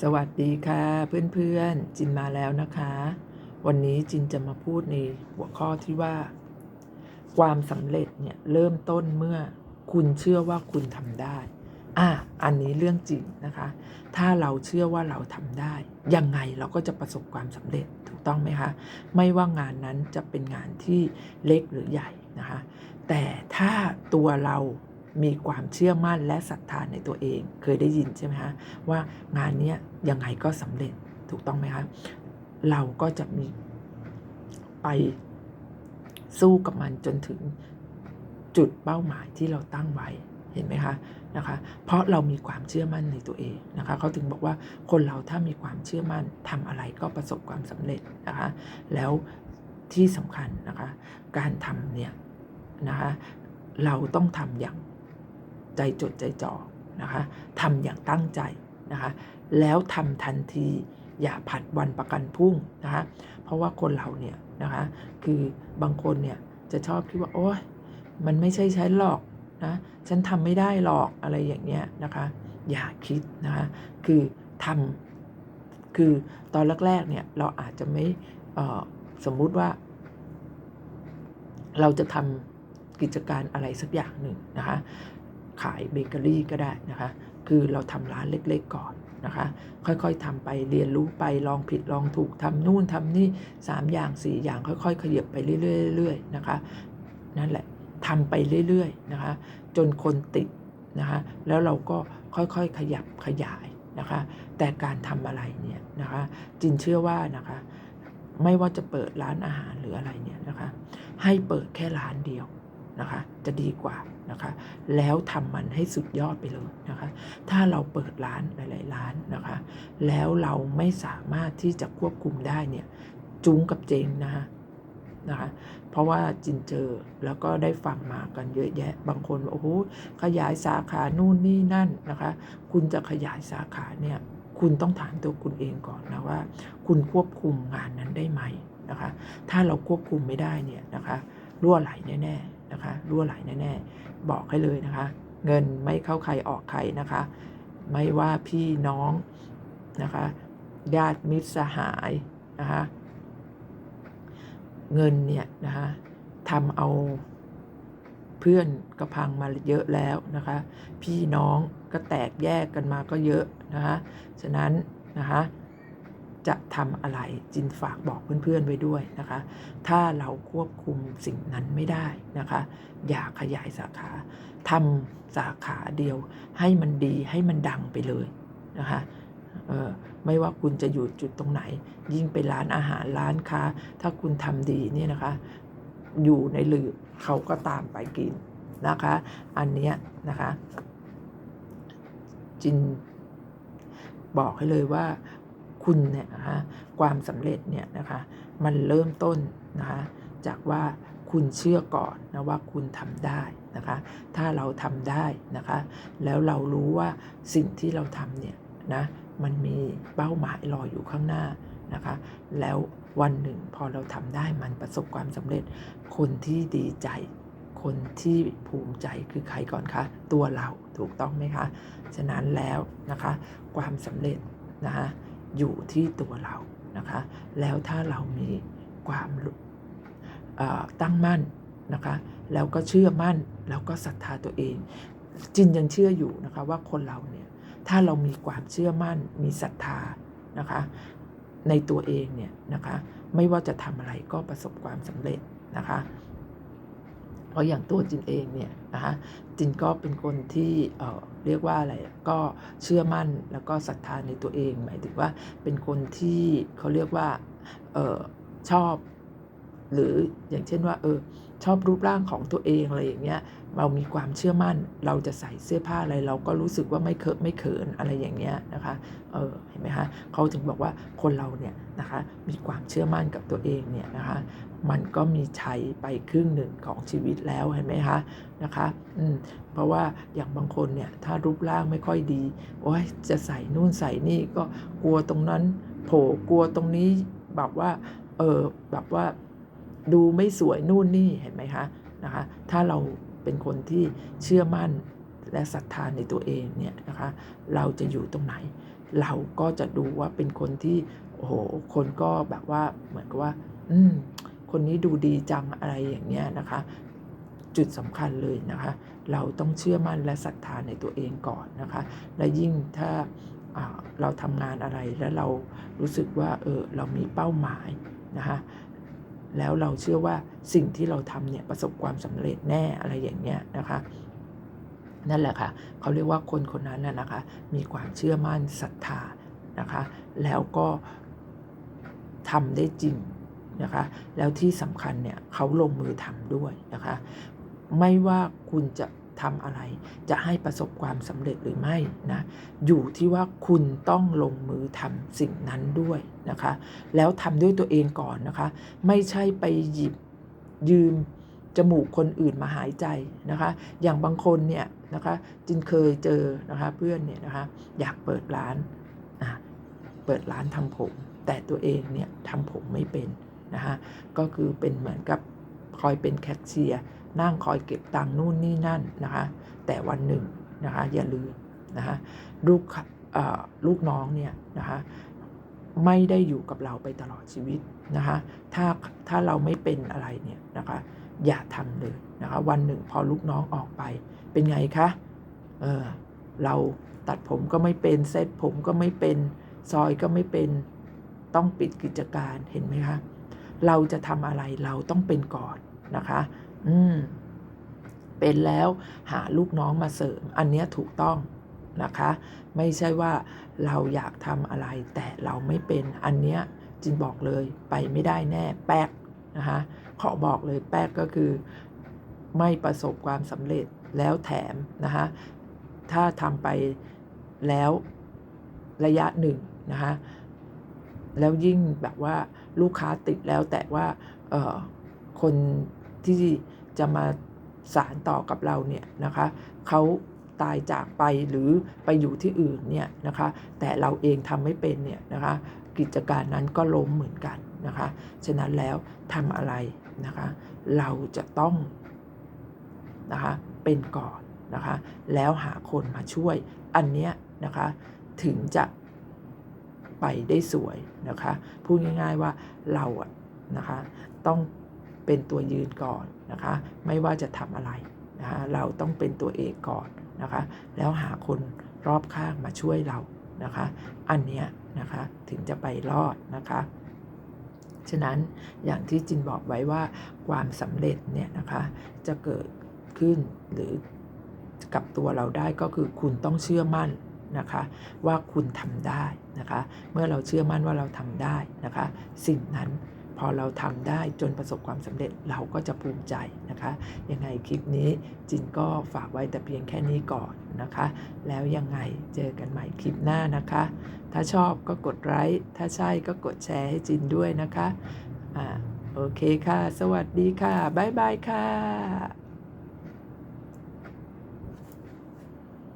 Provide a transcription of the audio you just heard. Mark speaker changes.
Speaker 1: สวัสดีค่ะเพื่อนๆ จินมาแล้วนะคะ วันนี้จินจะมาพูดในหัวข้อที่ว่า ความสำเร็จเนี่ยเริ่มต้นเมื่อคุณเชื่อว่าคุณทำได้อะอันนี้เรื่องจริงนะคะ ถ้าเราเชื่อว่าเราทำได้ ยังไงเราก็จะประสบความสำเร็จถูกต้องไหมคะ ไม่ว่างานนั้นจะเป็นงานที่เล็กหรือใหญ่นะคะ แต่ถ้าตัวเรา มีความเชื่อมั่นและศรัทธาในตัวเอง เคยได้ยินใช่ไหมคะว่างานนี้ยังไงก็สำเร็จถูกต้องไหมคะเราก็จะมีไปสู้กับมันจนถึงจุดเป้าหมายที่เราตั้งไว้เห็นไหมคะนะคะ เพราะเรามีความเชื่อมั่นในตัวเองนะคะเขาถึงบอกว่าคนเราถ้ามีความเชื่อมั่นทำอะไรก็ประสบความสำเร็จนะคะ แล้วที่สำคัญนะคะ การทำเนี่ยนะคะ เราต้องทำอย่าง ใจจดใจจ่อนะคะทำอย่างตั้งใจนะคะแล้วทำทันทีอย่าผัดวันประกันพรุ่งนะคะเพราะว่าคนเราเนี่ยนะคะคือบางคนเนี่ยจะชอบคิดว่าโอ๊ยมันไม่ใช่ฉันหรอกนะฉันทำไม่ได้หรอกอะไรอย่างเงี้ยนะคะอย่าคิดนะคะคือทำคือตอนแรกๆเนี่ยเราอาจจะไม่สมมุติว่า เราจะทำกิจการอะไรสักอย่างหนึ่งนะคะ ขายเบเกอรี่ก็ได้นะคะ คือเราทำร้านเล็กๆก่อนนะคะ ค่อยๆทำไปเรียนรู้ไปลองผิดลองถูกทำนู่นทำนี่สามอย่างสี่อย่างค่อยๆ ขยับไปเรื่อยๆนะคะ นั่นแหละทำไปเรื่อยๆนะคะ จนคนติดนะคะ แล้วเราก็ค่อยๆ ขยับขยายนะคะ แต่การทำอะไรเนี่ยนะคะ จินเชื่อว่านะคะ ไม่ว่าจะเปิดร้านอาหารหรืออะไรเนี่ยนะคะ ให้เปิดแค่ร้านเดียว นะคะ จะดีกว่านะคะ แล้วทำมันให้สุดยอดไปเลยนะคะ ถ้าเราเปิดร้านหลาย ๆ ร้านนะคะ แล้วเราไม่สามารถที่จะควบคุมได้เนี่ย จุ้งกับเจงนะคะนะคะเพราะว่าจินเจอแล้วก็ได้ฟังมากันเยอะแยะ บางคนบอกโอ้โหขยายสาขานู่นนี่นั่นนะคะ คุณจะขยายสาขาเนี่ย คุณต้องถามตัวคุณเองก่อนนะว่า คุณควบคุมงานนั้นได้ไหมนะคะ ถ้าเราควบคุมไม่ได้เนี่ยนะคะรั่วไหลแน่ๆ นะคะรั่วไหลแน่ๆบอกให้เลยนะคะ เงินไม่เข้าใครออกใครนะคะ ไม่ว่าพี่น้องนะคะญาติมิตรสหายนะคะเงินเนี่ยนะคะทำเอาเพื่อนก็พังมาเยอะแล้วนะคะ พี่น้องก็แตกแยกกันมาก็เยอะนะคะฉะนั้นนะคะ จะทำอะไรจินฝากบอกเพื่อนๆไว้ด้วยนะคะ ถ้าเราควบคุมสิ่งนั้นไม่ได้นะคะ อย่าขยายสาขาทำสาขาเดียว ให้มันดีให้มันดังไปเลยนะคะออไม่ว่าคุณจะอยู่จุดตรงไหน ยิ่งไปร้านอาหารร้านค้า ถ้าคุณทำดีเนี่ยนะคะ อยู่ในหลืบเขาก็ตามไปกินนะคะ อันเนี้ยนะคะจินบอกให้เลยว่า คุณเนี่ยนะคะความสำเร็จเนี่ยนะคะมันเริ่มต้นนะคะจากว่าคุณเชื่อก่อนนะว่าคุณทำได้นะคะ ถ้าเราทำได้นะคะ แล้วเรารู้ว่าสิ่งที่เราทำเนี่ยนะมันมีเป้าหมายรออยู่ข้างหน้านะคะ แล้ววันหนึ่งพอเราทำได้มันประสบความสำเร็จ คนที่ดีใจ คนที่ภูมิใจคือใครก่อนคะ ตัวเราถูกต้องไหมคะ ฉะนั้นแล้วนะคะ ความสำเร็จนะคะ อยู่ที่ตัวเรานะคะแล้วถ้าเรามีความตั้งมั่นนะคะแล้วก็เชื่อมั่นแล้วก็ศรัทธาตัวเอง จินยังเชื่ออยู่นะคะว่าคนเราเนี่ยถ้าเรามีความเชื่อมั่นมีศรัทธานะคะในตัวเองเนี่ยนะคะไม่ว่าจะทำอะไรก็ประสบความสำเร็จนะคะ เพราะอย่างตัวจินเองเนี่ยนะคะจินก็เป็นคนที่เอ่อเรียกว่าอะไรก็เชื่อมั่นแล้วก็ศรัทธาในตัวเอง หมายถึงว่าเป็นคนที่เขาเรียกว่าออชอบ หรืออย่างเช่นว่า เออ ชอบรูปร่างของตัวเองอะไรอย่างเงี้ยเรามีความเชื่อมั่น เราจะใส่เสื้อผ้าอะไร เราก็รู้สึกว่าไม่เคอะไม่เขินอะไรอย่างเงี้ยนะคะเออเห็นไหมคะเขาถึงบอกว่าคนเราเนี่ยนะคะมีความเชื่อมั่นกับตัวเองเนี่ยนะคะมันก็มีชัยไปครึ่งหนึ่งของชีวิตแล้วเห็นไหมคะนะคะอืมเพราะว่าอย่างบางคนเนี่ยถ้ารูปร่างไม่ค่อยดีโอ้ยจะใส่นู่นใส่นี่ก็กลัวตรงนั้นโผล่กลัวตรงนี้แบบว่าเออแบบว่า ดูไม่สวยนู่นนี่เห็นไหมคะนะคะถ้าเราเป็นคนที่เชื่อมั่นและศรัทธาในตัวเองเนี่ยนะคะเราจะอยู่ตรงไหน เราก็จะดูว่าเป็นคนที่โอ้โหคนก็แบบว่าเหมือนกับว่า อืมคนนี้ดูดีจังอะไรอย่างเงี้ยนะคะ จุดสำคัญเลยนะคะ เราต้องเชื่อมั่นและศรัทธาในตัวเองก่อนนะคะ และยิ่งถ้าอ่าเราทำงานอะไรแล้วเรารู้สึกว่าเออเรามีเป้าหมายนะคะ แล้วเราเชื่อว่าสิ่งที่เราทำเนี่ยประสบความสำเร็จแน่อะไรอย่างเงี้ยนะคะนั่นแหละค่ะเขาเรียกว่าคนคนนั้นน่ะนะคะ มีความเชื่อมั่นศรัทธานะคะ แล้วก็ทำได้จริงนะคะ แล้วที่สำคัญเนี่ยเขาลงมือทำด้วยนะคะ ไม่ว่าคุณจะ ทำอะไร จะให้ประสบความสำเร็จหรือไม่นะอยู่ที่ว่าคุณต้องลงมือทำสิ่งนั้นด้วยนะคะ แล้วทำด้วยตัวเองก่อนนะคะ ไม่ใช่ไปหยิบยืมจมูกคนอื่นมาหายใจนะคะ อย่างบางคนเนี่ยนะคะจินเคยเจอนะคะเพื่อนเนี่ยนะคะอยากเปิดร้านอะเปิดร้านทำผม แต่ตัวเองเนี่ยทำผมไม่เป็นนะคะก็คือเป็นเหมือนกับ คอยเป็นแคชเชียร์นั่งคอยเก็บตังค์นู่นนี่นั่นนะคะแต่วันหนึ่งนะคะอย่าลืมนะคะลูกเอ่อลูกน้องเนี่ยนะคะไม่ได้อยู่กับเราไปตลอดชีวิตนะคะถ้าถ้าเราไม่เป็นอะไรเนี่ยนะคะอย่าทำเลยนะคะวันหนึ่งพอลูกน้องออกไปเป็นไงคะเออเราตัดผมก็ไม่เป็นเซ็ตผมก็ไม่เป็นซอยก็ไม่เป็นต้องปิดกิจการเห็นไหมคะ เราจะทำอะไรเราต้องเป็นก่อนนะคะ อืม เป็นแล้วหาลูกน้องมาเสริม อันเนี้ยถูกต้องนะคะ ไม่ใช่ว่าเราอยากทำอะไร แต่เราไม่เป็นอันเนี้ยจินบอกเลยไปไม่ได้แน่ แป๊กนะคะขอบอกเลยแป๊กก็คือ ไม่ประสบความสำเร็จแล้วแถมนะคะถ้าทำไปแล้วระยะหนึ่งนะคะแล้วยิ่งแบบว่า ลูกค้าติดแล้วแต่ว่าคนที่จะมาสารต่อกับเราเนี่ยนะคะเขาตายจากไปหรือไปอยู่ที่อื่นเนี่ยนะคะแต่เราเองทำไม่เป็นเนี่ยนะคะกิจการนั้นก็ล้มเหมือนกันนะคะฉะนั้นแล้วทำอะไรนะคะเราจะต้องนะคะเป็นก่อนนะคะแล้วหาคนมาช่วยอันเนี้ยนะคะถึงจะ ไปได้สวยนะคะพูดง่ายๆว่าเราอะนะคะต้องเป็นตัวยืนก่อนนะคะไม่ว่าจะทำอะไรนะคะเราต้องเป็นตัวเอกก่อนนะคะแล้วหาคนรอบข้างมาช่วยเรานะคะอันเนี้ยนะคะถึงจะไปรอดนะคะฉะนั้นอย่างที่จินบอกไว้ว่าความสำเร็จเนี่ยนะคะจะเกิดขึ้นหรือกับตัวเราได้ก็คือคุณต้องเชื่อมั่น นะคะว่าคุณทำได้นะคะ เมื่อเราเชื่อมั่นว่าเราทำได้นะคะ สิ่งนั้นพอเราทำได้จนประสบความสำเร็จเราก็จะภูมิใจนะคะ ยังไงคลิปนี้จินก็ฝากไว้แต่เพียงแค่นี้ก่อนนะคะ แล้วยังไงเจอกันใหม่คลิปหน้านะคะ ถ้าชอบก็กดไลค์ถ้าใช่ก็กดแชร์ให้จินด้วยนะคะอ่าโอเคค่ะ สวัสดีค่ะ บ๊ายบายค่ะ